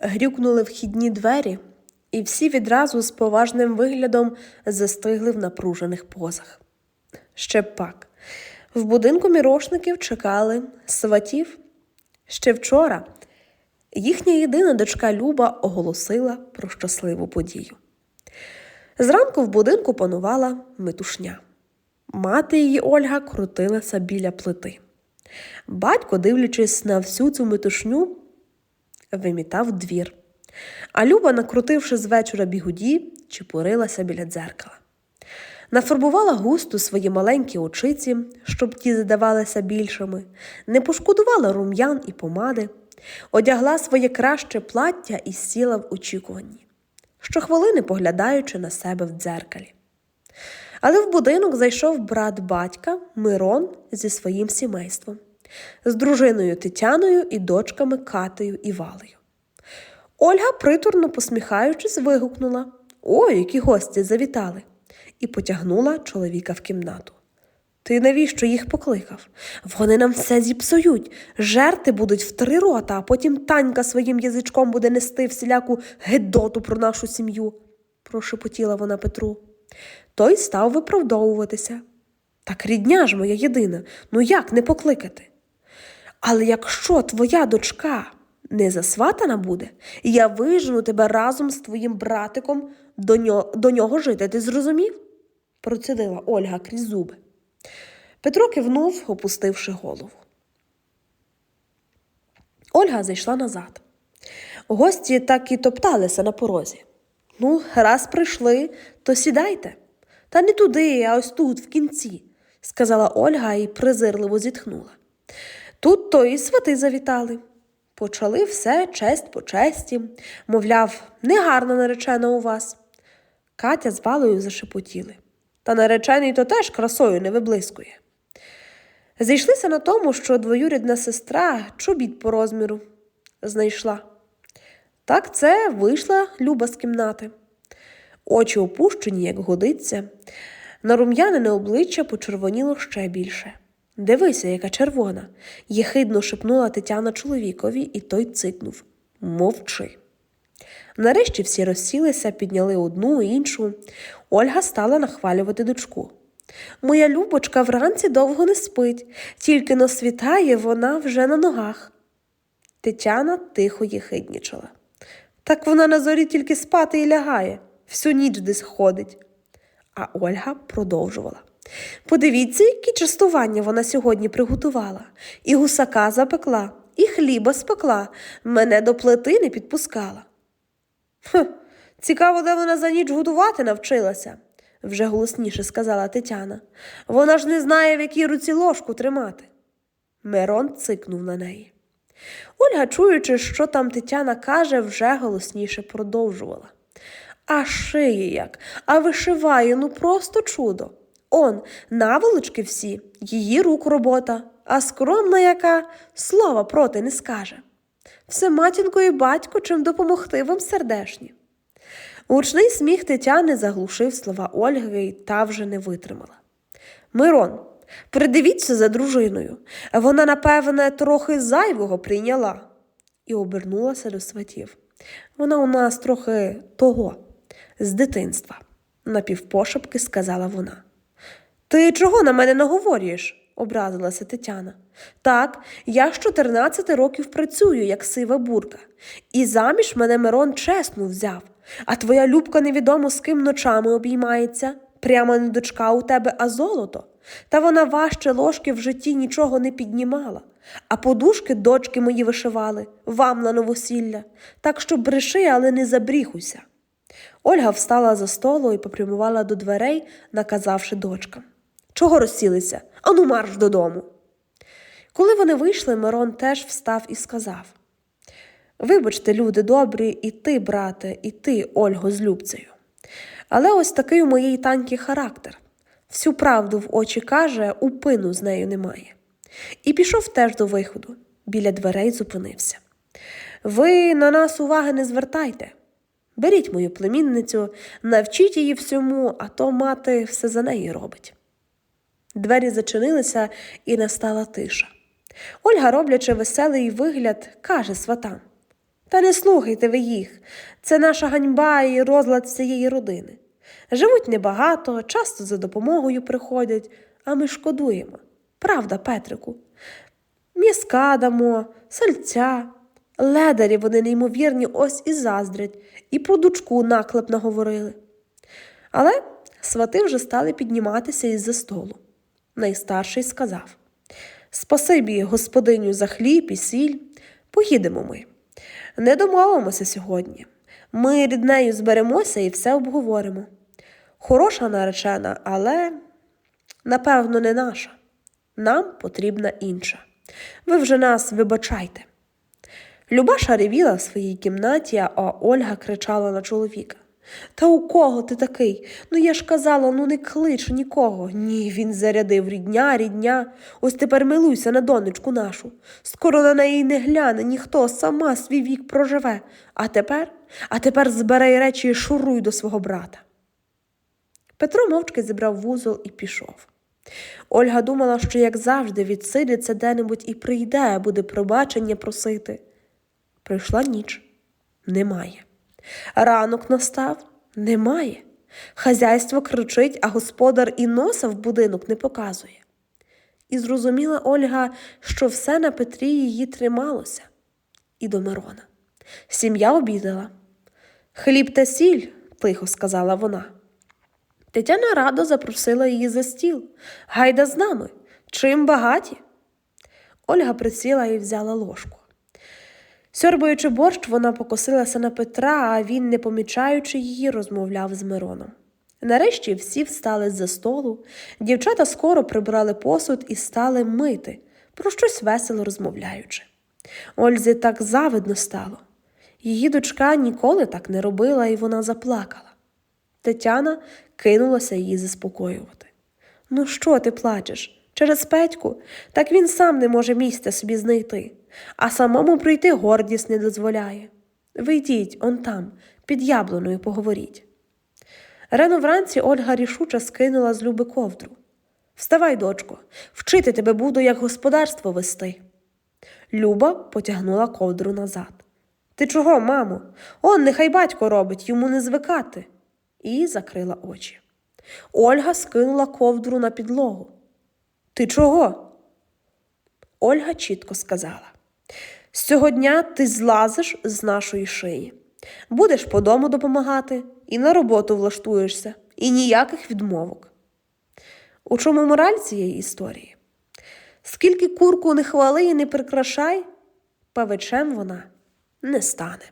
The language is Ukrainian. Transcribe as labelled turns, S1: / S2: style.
S1: Грюкнули вхідні двері, і всі відразу з поважним виглядом застигли в напружених позах. Ще пак. В будинку мірошників чекали сватів. Ще вчора їхня єдина дочка Люба оголосила про щасливу подію. Зранку в будинку панувала метушня. Мати її Ольга крутилася біля плити. Батько, дивлячись на всю цю метушню, вимітав двір. А Люба, накрутивши з вечора бігуді, чепурилася біля дзеркала. Нафарбувала густо свої маленькі очиці, щоб ті здавалися більшими, не пошкодувала рум'ян і помади, одягла своє краще плаття і сіла в очікуванні, щохвилини поглядаючи на себе в дзеркалі. Але в будинок зайшов брат батька Мирон зі своїм сімейством, з дружиною Тетяною і дочками Катею і Валею. Ольга, притурно посміхаючись, вигукнула Ой, які гості завітали, і потягнула чоловіка в кімнату. Ти навіщо їх покликав? Вони нам все зіпсують. Жерти будуть в три рота, а потім танька своїм язичком буде нести всіляку гедоту про нашу сім'ю, прошепотіла вона Петру. Той став виправдовуватися. Так рідня ж моя єдина, ну як не покликати? Але якщо твоя дочка не засватана буде, я вижену тебе разом з твоїм братиком до нього, до нього жити, ти зрозумів? процідила Ольга крізь зуби. Петро кивнув, опустивши голову. Ольга зайшла назад. Гості так і топталися на порозі. Ну, раз прийшли, то сідайте. Та не туди, а ось тут, в кінці, сказала Ольга і презирливо зітхнула. Тут то і свати завітали. Почали все честь по честі, мовляв, негарна наречена у вас. Катя з Валею зашепотіли. Та наречений то теж красою не виблискує. Зійшлися на тому, що двоюрідна сестра чобіт по розміру знайшла. Так це вийшла Люба з кімнати. Очі опущені, як годиться. На рум'янине обличчя почервоніло ще більше. Дивися, яка червона, єхидно шепнула Тетяна чоловікові, і той цикнув Мовчи. Нарешті всі розсілися, підняли одну іншу. Ольга стала нахвалювати дочку. Моя любочка вранці довго не спить, тільки но світає вона вже на ногах. Тетяна тихо єхиднічала. Так вона на зорі тільки спати і лягає, всю ніч десь ходить. А Ольга продовжувала. Подивіться, які частування вона сьогодні приготувала. І гусака запекла, і хліба спекла, мене до плити не підпускала. Хм, цікаво, де вона за ніч годувати навчилася, вже голосніше сказала Тетяна. Вона ж не знає, в якій руці ложку тримати. Мирон цикнув на неї. Ольга, чуючи, що там Тетяна каже, вже голосніше продовжувала. А шиє як, а вишиває, ну просто чудо. Он, наволочки всі, її рук робота, а скромна яка слова проти не скаже. Все матінко і батько, чим допомогти вам сердешні. Гучний сміх Тетяни заглушив слова Ольги, і та вже не витримала. Мирон, придивіться за дружиною. Вона, напевне, трохи зайвого прийняла. І обернулася до сватів. Вона у нас трохи того, з дитинства, напівпошепки сказала вона. Ти чого на мене наговорюєш? образилася Тетяна. Так, я з 14 років працюю, як сива бурка, і заміж мене Мирон чесно взяв, а твоя любка невідомо з ким ночами обіймається. Прямо не дочка у тебе, а золото. Та вона важче ложки в житті нічого не піднімала, а подушки дочки мої вишивали, вам на новосілля, так що бреши, але не забріхуйся. Ольга встала за столу і попрямувала до дверей, наказавши дочкам. Чого розсілися? Ану марш додому. Коли вони вийшли, Мирон теж встав і сказав Вибачте, люди добрі, і ти, брате, і ти, Ольго, з Любцею. Але ось такий у моєї таньки характер. Всю правду в очі каже, упину з нею немає. І пішов теж до виходу, біля дверей зупинився. Ви на нас уваги не звертайте. Беріть мою племінницю, навчіть її всьому, а то мати все за неї робить. Двері зачинилися, і настала тиша. Ольга, роблячи веселий вигляд, каже сватам Та не слухайте ви їх. Це наша ганьба і розлад всієї родини. Живуть небагато, часто за допомогою приходять, а ми шкодуємо. Правда, Петрику? М'язка дамо, сальця. Ледарі вони неймовірні, ось і заздрять, і про дочку наклеп наговорили. Але свати вже стали підніматися із-за столу. Найстарший сказав Спасибі, господиню, за хліб і сіль. Поїдемо ми. Не домовимося сьогодні. Ми ріднею зберемося і все обговоримо. Хороша наречена, але, напевно, не наша. Нам потрібна інша. Ви вже нас вибачайте. Любаша ревіла в своїй кімнаті, а Ольга кричала на чоловіка. Та у кого ти такий? Ну я ж казала, ну не клич нікого. Ні, він зарядив рідня, рідня. Ось тепер милуйся на донечку нашу. Скоро на неї не гляне ніхто, сама свій вік проживе. А тепер, а тепер збирай речі і шуруй до свого брата. Петро мовчки зібрав вузол і пішов. Ольга думала, що, як завжди, відсидиться де-небудь і прийде, буде пробачення просити. Прийшла ніч. Немає. Ранок настав немає. Хазяйство кричить, а господар і носа в будинок не показує. І зрозуміла Ольга, що все на Петрі її трималося, і до Мирона. Сім'я обідала. Хліб та сіль, тихо сказала вона. Тетяна радо запросила її за стіл. Гайда з нами. Чим багаті? Ольга присіла і взяла ложку. Сьорбаючи борщ, вона покосилася на Петра, а він, не помічаючи її, розмовляв з Мироном. Нарешті всі встали з-за столу, дівчата скоро прибрали посуд і стали мити, про щось весело розмовляючи. Ользі так завидно стало. Її дочка ніколи так не робила, і вона заплакала. Тетяна кинулася її заспокоювати. Ну, що ти плачеш? Через Петьку? Так він сам не може місця собі знайти, а самому прийти гордість не дозволяє. Вийдіть, он там, під яблуною поговоріть. Рано вранці Ольга рішуче скинула з люби ковдру. Вставай, дочко, вчити тебе буду, як господарство вести. Люба потягнула ковдру назад. Ти чого, мамо? Он, нехай батько робить, йому не звикати. І закрила очі. Ольга скинула ковдру на підлогу. Ти чого? Ольга чітко сказала. З цього дня ти злазиш з нашої шиї. Будеш по дому допомагати і на роботу влаштуєшся, і ніяких відмовок. У чому мораль цієї історії? Скільки курку не хвали і не прикрашай, павичем вона не стане.